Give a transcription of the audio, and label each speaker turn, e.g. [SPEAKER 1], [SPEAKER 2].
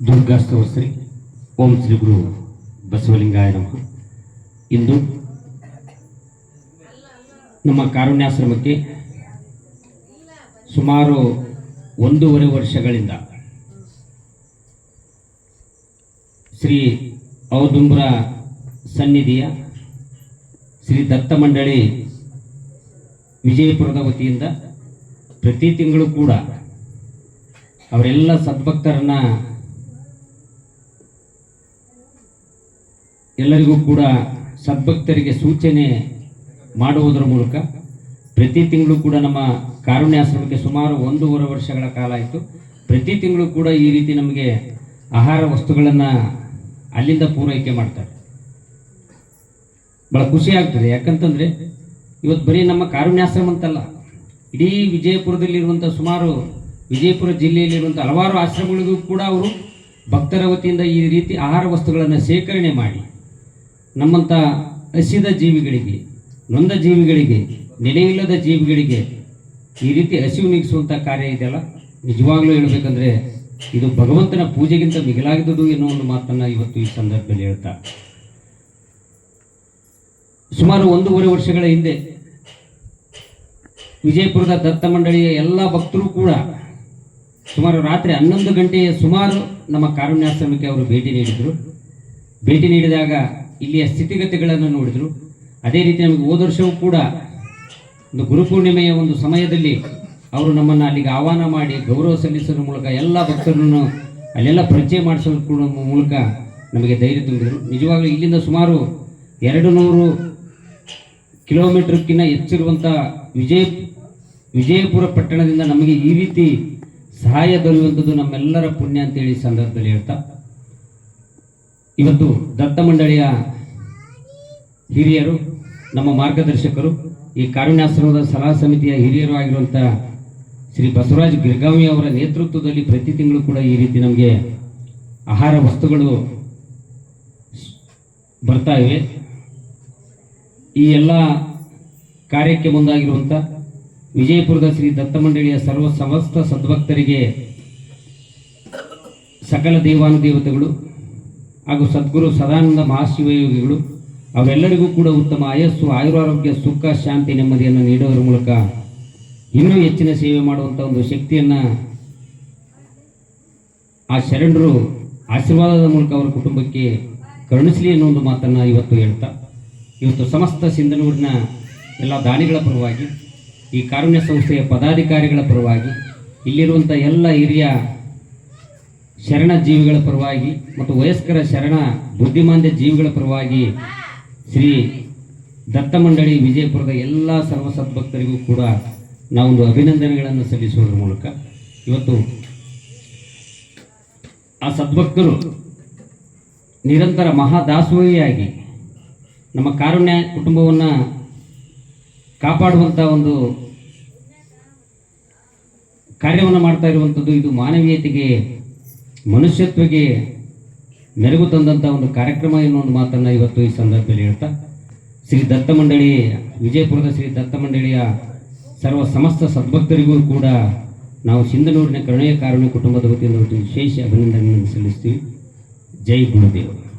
[SPEAKER 1] ದುರ್ಗಾ ಸ್ತೋತ್ರಿ ಓಂ ಶ್ರೀ ಗುರು ಬಸವಲಿಂಗಾಯ ನಮಃ ಇಂದು ನಮ್ಮ ಕಾರುಣ್ಯಾಶ್ರಮಕ್ಕೆ ಸುಮಾರು ಒಂದೂವರೆ ವರ್ಷಗಳಿಂದ ಶ್ರೀ ಔದುಂಬ್ರ ಸನ್ನಿಧಿಯ ಶ್ರೀ ದತ್ತ ಮಂಡಳಿ ವಿಜಯಪುರದ ವತಿಯಿಂದ ಪ್ರತಿ ತಿಂಗಳು ಕೂಡ ಅವರೆಲ್ಲ ಸದ್ಭಕ್ತರನ್ನ ಎಲ್ಲರಿಗೂ ಕೂಡ ಸದ್ಭಕ್ತರಿಗೆ ಸೂಚನೆ ಮಾಡುವುದರ ಮೂಲಕ ಪ್ರತಿ ತಿಂಗಳು ಕೂಡ ನಮ್ಮ ಕಾರುಣ್ಯಾಶ್ರಮಕ್ಕೆ ಸುಮಾರು ಒಂದೂವರೆ ವರ್ಷಗಳ ಕಾಲ ಆಯಿತು. ಪ್ರತಿ ತಿಂಗಳು ಕೂಡ ಈ ರೀತಿ ನಮಗೆ ಆಹಾರ ವಸ್ತುಗಳನ್ನು ಅಲ್ಲಿಂದ ಪೂರೈಕೆ ಮಾಡ್ತಾರೆ. ಭಾಳ ಖುಷಿ ಆಗ್ತದೆ. ಯಾಕಂತಂದರೆ ಇವತ್ತು ಬರೀ ನಮ್ಮ ಕಾರುಣ್ಯಾಶ್ರಮ ಅಂತಲ್ಲ, ಇಡೀ ವಿಜಯಪುರದಲ್ಲಿರುವಂಥ ಸುಮಾರು ವಿಜಯಪುರ ಜಿಲ್ಲೆಯಲ್ಲಿರುವಂಥ ಹಲವಾರು ಆಶ್ರಮಗಳಿಗೂ ಕೂಡ ಅವರು ಭಕ್ತರ ವತಿಯಿಂದ ಈ ರೀತಿ ಆಹಾರ ವಸ್ತುಗಳನ್ನು ಶೇಖರಣೆ ಮಾಡಿ ನಮ್ಮಂಥ ಹಸಿದ ಜೀವಿಗಳಿಗೆ, ನೊಂದ ಜೀವಿಗಳಿಗೆ ನೆಲೆಯಿಲ್ಲದ ಜೀವಿಗಳಿಗೆ ಈ ರೀತಿ ಹಸಿವು ನೀಗಿಸುವಂಥ ಕಾರ್ಯ ಇದೆಯಲ್ಲ? ನಿಜವಾಗ್ಲೂ ಹೇಳಬೇಕಂದ್ರೆ ಇದು ಭಗವಂತನ ಪೂಜೆಗಿಂತ ಮಿಗಿಲಾಗಿದ್ದುದು ಎನ್ನುವ ಒಂದು ಮಾತನ್ನು ಇವತ್ತು ಈ ಸಂದರ್ಭದಲ್ಲಿ ಹೇಳ್ತಾ. ಸುಮಾರು ಒಂದೂವರೆ ವರ್ಷಗಳ ಹಿಂದೆ ವಿಜಯಪುರದ ದತ್ತ ಮಂಡಳಿಯ ಎಲ್ಲ ಭಕ್ತರು ಕೂಡ ಸುಮಾರು ರಾತ್ರಿ ಹನ್ನೊಂದು ಗಂಟೆಯ ಸುಮಾರು ನಮ್ಮ ಕಾರುಣ್ಯಾಶ್ರಮಕ್ಕೆ ಅವರು ಭೇಟಿ ನೀಡಿದರು. ಭೇಟಿ ನೀಡಿದಾಗ ಇಲ್ಲಿಯ ಸ್ಥಿತಿಗತಿಗಳನ್ನು ನೋಡಿದರು. ಅದೇ ರೀತಿ ನಮಗೆ ಹೋದ ವರ್ಷವೂ ಕೂಡ ಒಂದು ಗುರುಪೂರ್ಣಿಮೆಯ ಒಂದು ಸಮಯದಲ್ಲಿ ಅವರು ನಮ್ಮನ್ನು ಅಲ್ಲಿಗೆ ಆಹ್ವಾನ ಮಾಡಿ ಗೌರವ ಸಲ್ಲಿಸುವ ಮೂಲಕ ಎಲ್ಲ ಭಕ್ತರನ್ನು ಅಲ್ಲೆಲ್ಲ ಪರಿಚಯ ಮಾಡಿಸೋದ್ರ ಮೂಲಕ ನಮಗೆ ಧೈರ್ಯ ತುಂಬಿದರು. ನಿಜವಾಗ್ಲೂ ಇಲ್ಲಿಂದ ಸುಮಾರು ಎರಡು ನೂರು ಕಿಲೋಮೀಟ್ರಕ್ಕಿಂತ ಹೆಚ್ಚಿರುವಂಥ ವಿಜಯ ವಿಜಯಪುರ ಪಟ್ಟಣದಿಂದ ನಮಗೆ ಈ ರೀತಿ ಸಹಾಯ ದೊರೆಯುವಂಥದ್ದು ನಮ್ಮೆಲ್ಲರ ಪುಣ್ಯ ಅಂತೇಳಿ ಸಂದರ್ಭದಲ್ಲಿ ಹೇಳ್ತಾ ಇವತ್ತು ದತ್ತ ಮಂಡಳಿಯ ಹಿರಿಯರು, ನಮ್ಮ ಮಾರ್ಗದರ್ಶಕರು, ಈ ಕಾರುಣ್ಯಾಶ್ರಮದ ಸಲಹಾ ಸಮಿತಿಯ ಹಿರಿಯರು ಆಗಿರುವಂಥ ಶ್ರೀ ಬಸವರಾಜ್ ಗಿರ್ಗಾವಿ ಅವರ ನೇತೃತ್ವದಲ್ಲಿ ಪ್ರತಿ ತಿಂಗಳು ಕೂಡ ಈ ರೀತಿ ನಮಗೆ ಆಹಾರ ವಸ್ತುಗಳು ಬರ್ತಾ ಇವೆ. ಈ ಎಲ್ಲ ಕಾರ್ಯಕ್ಕೆ ಮುಂದಾಗಿರುವಂಥ ವಿಜಯಪುರದ ಶ್ರೀ ದತ್ತ ಮಂಡಳಿಯ ಸರ್ವ ಸಮಸ್ತ ಸದ್ಭಕ್ತರಿಗೆ ಸಕಲ ದೇವಾನುದೇವತೆಗಳು ಹಾಗೂ ಸದ್ಗುರು ಸದಾನಂದ ಮಹಾಶಿವಯೋಗಿಗಳು, ಅವರೆಲ್ಲರಿಗೂ ಕೂಡ ಉತ್ತಮ ಆಯಸ್ಸು, ಆಯುರಾರೋಗ್ಯ, ಸುಖ, ಶಾಂತಿ, ನೆಮ್ಮದಿಯನ್ನು ನೀಡುವುದರ ಮೂಲಕ ಇನ್ನೂ ಹೆಚ್ಚಿನ ಸೇವೆ ಮಾಡುವಂಥ ಒಂದು ಶಕ್ತಿಯನ್ನು ಆ ಶರಣರು ಆಶೀರ್ವಾದದ ಮೂಲಕ ಅವರ ಕುಟುಂಬಕ್ಕೆ ಕರುಣಿಸಲಿ ಅನ್ನೋ ಒಂದು ಮಾತನ್ನು ಇವತ್ತು ಹೇಳ್ತಾ. ಇವತ್ತು ಸಮಸ್ತ ಸಿಂಧನೂರಿನ ಎಲ್ಲ ದಾನಿಗಳ ಪರವಾಗಿ, ಈ ಕಾರುಣ್ಯ ಸಂಸ್ಥೆಯ ಪದಾಧಿಕಾರಿಗಳ ಪರವಾಗಿ ಇಲ್ಲಿರುವಂಥ ಎಲ್ಲ ಹಿರಿಯ ಶರಣ ಜೀವಿಗಳ ಪರವಾಗಿ ಮತ್ತು ವಯಸ್ಕರ ಶರಣ ಬುದ್ಧಿಮಾಂದ್ಯ ಜೀವಿಗಳ ಪರವಾಗಿ ಶ್ರೀ ದತ್ತ ಮಂಡಳಿ ವಿಜಯಪುರದ ಎಲ್ಲ ಸರ್ವ ಸದ್ಭಕ್ತರಿಗೂ ಕೂಡ ನಾವೊಂದು ಅಭಿನಂದನೆಗಳನ್ನು ಸಲ್ಲಿಸುವುದರ ಮೂಲಕ ಇವತ್ತು ಆ ಸದ್ಭಕ್ತರು ನಿರಂತರ ಮಹಾದಾಸೋಹಿಯಾಗಿ ನಮ್ಮ ಕಾರುಣ್ಯ ಕುಟುಂಬವನ್ನು ಕಾಪಾಡುವಂಥ ಒಂದು ಕಾರ್ಯವನ್ನು ಮಾಡ್ತಾ ಇರುವಂಥದ್ದು ಇದು ಮಾನವೀಯತೆಗೆ ಮನುಷ್ಯತ್ವಕ್ಕೆ ಮೆರುಗು ತಂದಂಥ ಒಂದು ಕಾರ್ಯಕ್ರಮ ಒಂದು ಮಾತನ್ನು ಇವತ್ತು ಈ ಸಂದರ್ಭದಲ್ಲಿ ಹೇಳ್ತಾ, ಶ್ರೀ ದತ್ತ ಮಂಡಳಿ ವಿಜಯಪುರದ ಶ್ರೀ ದತ್ತ ಮಂಡಳಿಯ ಸರ್ವ ಸಮಸ್ತ ಸದ್ಭಕ್ತರಿಗೂ ಕೂಡ ನಾವು ಸಿಂಧನೂರಿನ ಕರುಣೆಯ ಕಾರಣ ಕುಟುಂಬದ ವತಿಯಿಂದ ವಿಶೇಷ ಅಭಿನಂದನೆಯನ್ನು ಸಲ್ಲಿಸ್ತೀವಿ. ಜೈ ಗುರುದೇವ್.